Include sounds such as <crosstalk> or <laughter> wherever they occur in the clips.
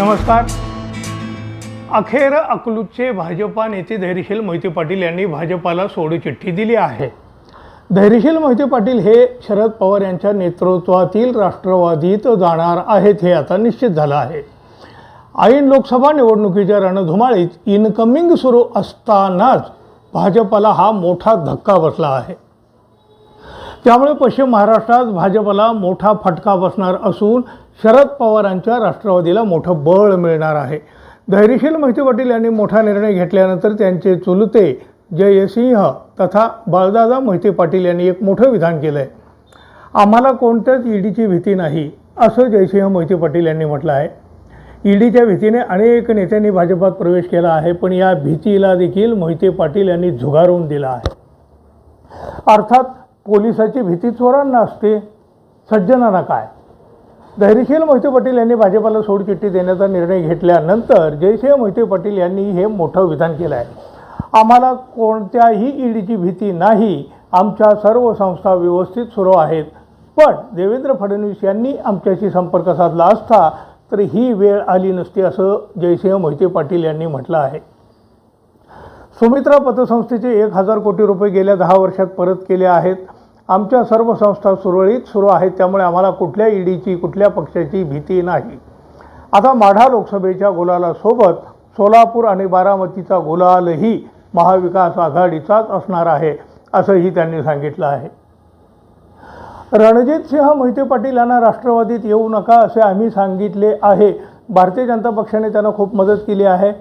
नमस्कार. अखेर अकलूजचे भाजपा नेते धैर्यशील मोहिते पाटील यांनी भाजपाला सोडचिठ्ठी दिली आहे. धैर्यशील मोहिते पाटील हे शरद पवार यांच्या नेतृत्वातील राष्ट्रवादीत जाणार आहेत हे आता निश्चित झालं आहे. ऐन लोकसभा निवडणुकीच्या रणधुमाळीत इनकमिंग सुरू असतानाच भाजपाला हा मोठा धक्का बसला आहे. त्यामुळे पश्चिम महाराष्ट्रात भाजपला मोठा फटका बसणार असून शरद पवारांच्या राष्ट्रवादीला मोठं बळ मिळणार आहे. धैर्यशील मोहिते पाटील यांनी मोठा निर्णय घेतल्यानंतर त्यांचे चुलते जयसिंह तथा बाळदादा मोहिते पाटील यांनी एक मोठं विधान केलं आहे आम्हाला कोणत्याच ईडीची भीती नाही असं जयसिंह मोहिते पाटील यांनी म्हटलं आहे. ईडीच्या भीतीने अनेक नेत्यांनी भाजपात प्रवेश केला आहे पण या भीतीला देखील मोहिते पाटील यांनी झुगारून दिला आहे. अर्थात पोलिसाची भीती चोरांना असते. सज्जनांना काय? धैर्यशील मोहिते पाटील यांनी भाजपाला सोडचिठ्ठी देण्याचा निर्णय घेतल्यानंतर जयसिंह मोहिते पाटील यांनी हे मोठं विधान केलं आहे. आम्हाला कोणत्याही ईडीची भीती नाही. आमच्या सर्व संस्था व्यवस्थित सुरू आहेत. पण देवेंद्र फडणवीस यांनी आमच्याशी संपर्क साधला असता तर ही वेळ आली नसती असं जयसिंह मोहिते पाटील यांनी म्हटलं आहे. सुमित्रा पतसंस्थेचे एक हजार कोटी रुपये गेल्या दहा वर्षात परत केले आहेत. आमच्या सर्व संस्था सुरळीत सुरू आहेत त्यामुळे आम्हाला कुठल्या ईडीची कुठल्या पक्षाची भीती नाही. आता माढा लोकसभेच्या गुलालासोबत सोलापूर आणि बारामतीचा गुलालही महाविकास आघाडीचाच असणार आहे असंही त्यांनी सांगितलं आहे. रणजित सिंह मोहिते पाटील यांना राष्ट्रवादीत येऊ नका असे आम्ही सांगितले आहे. भारतीय जनता पक्षाने त्यांना खूप मदत केली आहे.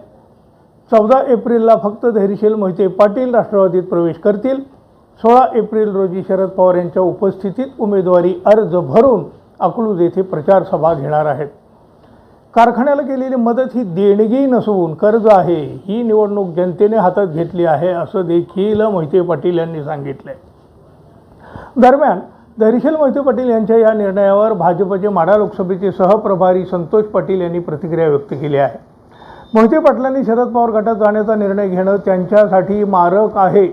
चौदा एप्रिलला फक्त धैर्यशील मोहिते पाटील राष्ट्रवादीत प्रवेश करतील. सोळा एप्रिल रोजी शरद पवार यांच्या उपस्थितीत उमेदवारी अर्ज भरून अकलूज येथे प्रचार सभा घेणार आहेत. कारखान्याला केलेली मदत ही देणगी नसून कर्ज आहे. ही निवडणूक जनतेने हातात घेतली आहे असं देखील मोहिते पाटील यांनी सांगितलं दरम्यान धैर्यशील मोहिते पाटील यांच्या या निर्णयावर भाजपचे माढा लोकसभेचे सहप्रभारी संतोष पाटील यांनी प्रतिक्रिया व्यक्त केली आहे. मोहिते पाटलांनी शरद पवार गटात जाण्याचा निर्णय घेणं त्यांच्यासाठी मारक आहे.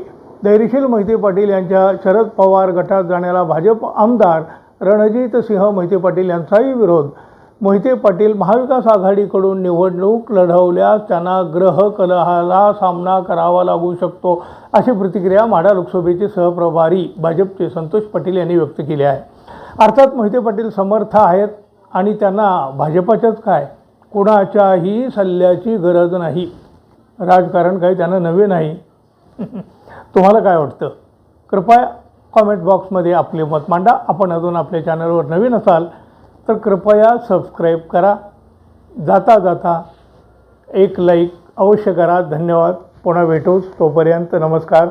धैर्यशील मोहिते पाटील यांच्या शरद पवार गटात जाण्याला भाजप आमदार रणजित सिंह मोहिते पाटील यांचाही विरोध. मोहिते पाटील महाविकास आघाडीकडून निवडणूक लढवल्यास त्यांना ग्रह कलहाला सामना करावा लागू शकतो अशी प्रतिक्रिया माढा लोकसभेचे सहप्रभारी भाजपचे संतोष पाटील यांनी व्यक्त केली आहे. अर्थात मोहिते पाटील समर्थ आहेत आणि त्यांना भाजपाच्याच काय? कुणाच्याही सल्ल्याची गरज नाही. राजकारण काही त्यांना नवे नाही. <laughs> तुम्हाला काय वाटतं? कृपया कॉमेंट बॉक्समध्ये आपले मत मांडा. आपण अजून आपल्या चॅनलवर नवीन असाल तर कृपया सबस्क्राईब करा. जाता जाता एक लाईक अवश्य करा. धन्यवाद. पुन्हा भेटूच. तोपर्यंत नमस्कार.